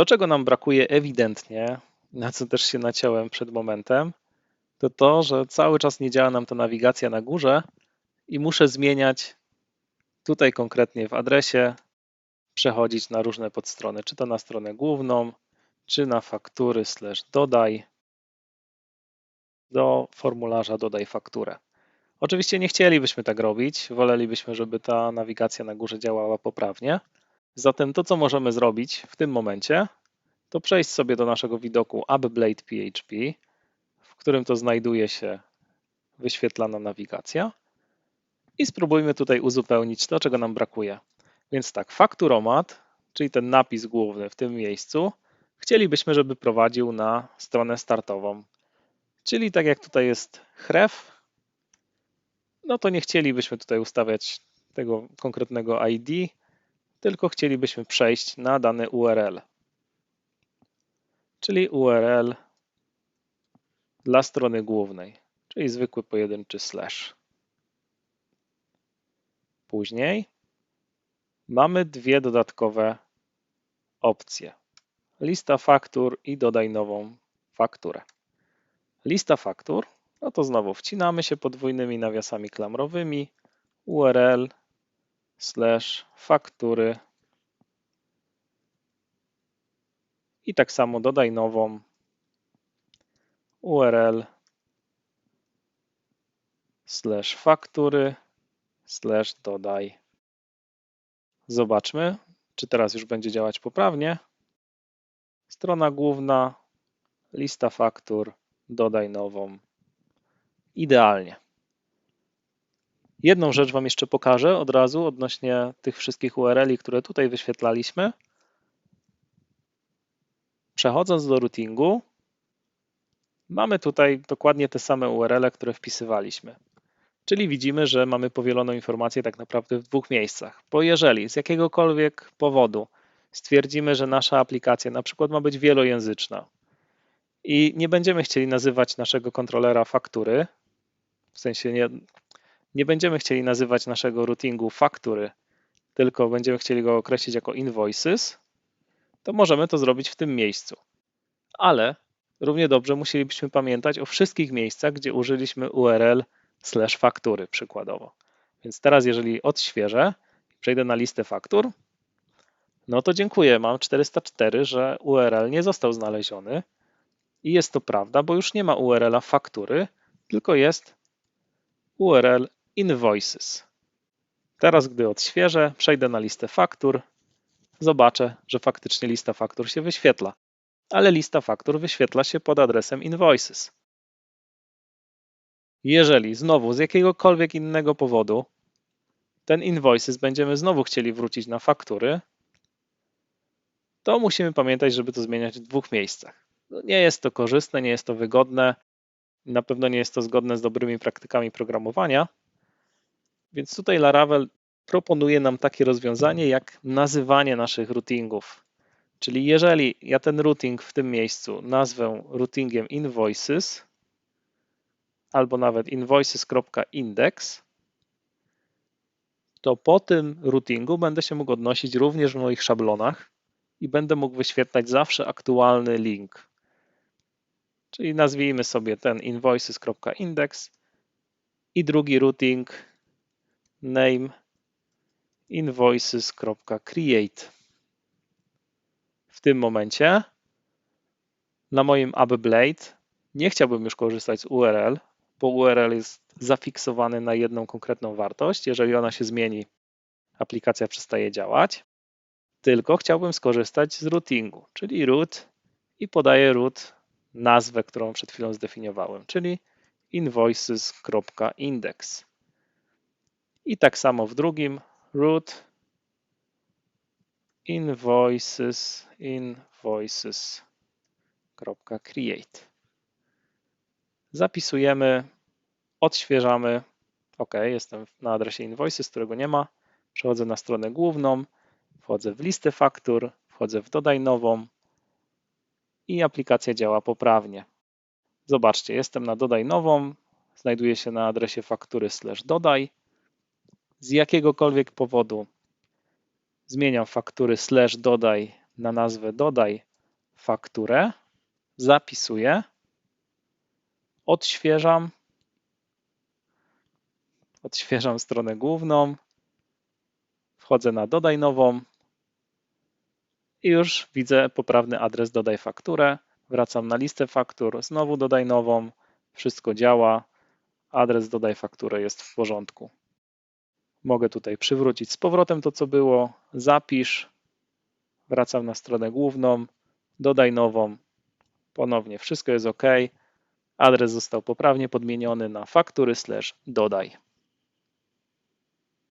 To, czego nam brakuje ewidentnie, na co też się naciąłem przed momentem, to to, że cały czas nie działa nam ta nawigacja na górze i muszę zmieniać tutaj konkretnie w adresie, przechodzić na różne podstrony, czy to na stronę główną, czy na faktury slash dodaj do formularza dodaj fakturę. Oczywiście nie chcielibyśmy tak robić, wolelibyśmy, żeby ta nawigacja na górze działała poprawnie. Zatem to, co możemy zrobić w tym momencie, to przejść sobie do naszego widoku AppBlade PHP, w którym to znajduje się wyświetlana nawigacja i spróbujmy tutaj uzupełnić to, czego nam brakuje. Więc tak, fakturomat, czyli ten napis główny w tym miejscu, chcielibyśmy, żeby prowadził na stronę startową. Czyli tak jak tutaj jest href, no to nie chcielibyśmy tutaj ustawiać tego konkretnego ID, tylko chcielibyśmy przejść na dany URL. Czyli URL dla strony głównej, czyli zwykły pojedynczy slash. Później mamy dwie dodatkowe opcje. Lista faktur i dodaj nową fakturę. Lista faktur, no to znowu wcinamy się podwójnymi nawiasami klamrowymi URL slash faktury i tak samo dodaj nową URL slash faktury slash dodaj. Zobaczmy, czy teraz już będzie działać poprawnie. Strona główna, lista faktur, dodaj nową. Idealnie. Jedną rzecz Wam jeszcze pokażę od razu odnośnie tych wszystkich URL-i, które tutaj wyświetlaliśmy. Przechodząc do routingu, mamy tutaj dokładnie te same URL, które wpisywaliśmy. Czyli widzimy, że mamy powieloną informację tak naprawdę w dwóch miejscach. Bo jeżeli z jakiegokolwiek powodu stwierdzimy, że nasza aplikacja na przykład ma być wielojęzyczna i nie będziemy chcieli nazywać naszego kontrolera faktury, w sensie nie, nie będziemy chcieli nazywać naszego routingu faktury, tylko będziemy chcieli go określić jako invoices, to możemy to zrobić w tym miejscu. Ale równie dobrze musielibyśmy pamiętać o wszystkich miejscach, gdzie użyliśmy URL slash faktury przykładowo. Więc teraz jeżeli odświeżę, przejdę na listę faktur, no to dziękuję, mam 404, że URL nie został znaleziony i jest to prawda, bo już nie ma URL-a faktury, tylko jest URL invoices. Teraz, gdy odświeżę, przejdę na listę faktur, zobaczę, że faktycznie lista faktur się wyświetla, ale lista faktur wyświetla się pod adresem invoices. Jeżeli znowu z jakiegokolwiek innego powodu ten invoices będziemy znowu chcieli wrócić na faktury, to musimy pamiętać, żeby to zmieniać w dwóch miejscach. No nie jest to korzystne, nie jest to wygodne, na pewno nie jest to zgodne z dobrymi praktykami programowania, więc tutaj Laravel proponuje nam takie rozwiązanie jak nazywanie naszych routingów. Czyli jeżeli ja ten routing w tym miejscu nazwę routingiem invoices, albo nawet invoices.index, to po tym routingu będę się mógł odnosić również w moich szablonach i będę mógł wyświetlać zawsze aktualny link. Czyli nazwijmy sobie ten invoices.index i drugi routing name invoices.create. W tym momencie na moim AppBlade nie chciałbym już korzystać z URL, bo URL jest zafiksowany na jedną konkretną wartość. Jeżeli ona się zmieni, aplikacja przestaje działać. Tylko chciałbym skorzystać z routingu, czyli root i podaję root nazwę, którą przed chwilą zdefiniowałem, czyli invoices.index. I tak samo w drugim root invoices invoices.create. Zapisujemy, odświeżamy. OK, jestem na adresie invoices, którego nie ma. Przechodzę na stronę główną, wchodzę w listę faktur, wchodzę w dodaj nową i aplikacja działa poprawnie. Zobaczcie, jestem na dodaj nową, znajduje się na adresie faktury slash dodaj. Z jakiegokolwiek powodu zmieniam faktury slash dodaj na nazwę dodaj, fakturę, zapisuję, odświeżam, odświeżam stronę główną, wchodzę na dodaj nową i już widzę poprawny adres dodaj fakturę. Wracam na listę faktur, znowu dodaj nową, wszystko działa, adres dodaj fakturę jest w porządku. Mogę tutaj przywrócić z powrotem to, co było, zapisz, wracam na stronę główną, dodaj nową, ponownie wszystko jest OK, adres został poprawnie podmieniony na faktury slash dodaj.